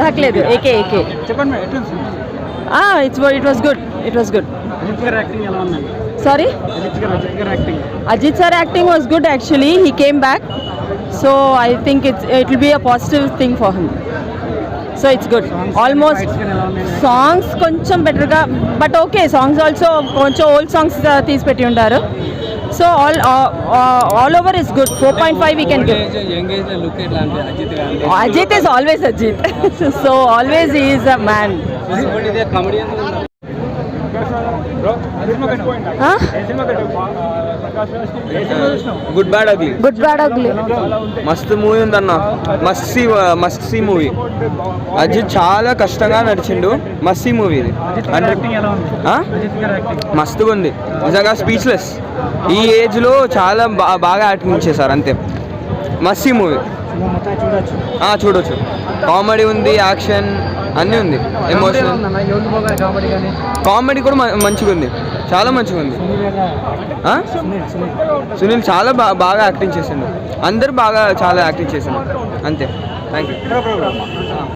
రాకలేదు. AK AK. చెప్పండి? It's it was good it was good sorry Ajith sir acting was good actually he came back so I think it's it will be a positive thing for him so it's good almost? Songs కొంచెం బెటర్గా but okay songs also కొంచెం old songs తీసి పెట్టి ఉంటారు. so all all over is good four point five we can give young age లో look ఎట్లా అంటే Ajit garu Ajit is always Ajit so always is a man ఇదే comedy Good bad ugly good bad ugly మస్తు movie ఉందన్న. Must see must see movie. Ajith చాలా కష్టంగా నడిచిండు. Must see movie ఇది. అంటే మస్తుగా ఉంది. నిజంగా స్పీచ్లెస్ ఈ ఏజ్లో చాలా బా బాగా యాక్టింగ్ చేశారు అంతే. మస్ట్ సీ మూవీ చూడొచ్చు. కామెడీ ఉంది యాక్షన్. అన్నీ ఉంది. ఎమోషన్ యోగి బాబు గారి కామెడీ కూడా మంచిగా ఉంది చాలా మంచిగా ఉంది? సునీల్ చాలా బా బాగా యాక్టింగ్ చేసిండు. అందరు బాగా చాలా యాక్టింగ్ చేసిండు. అంతే. Thank you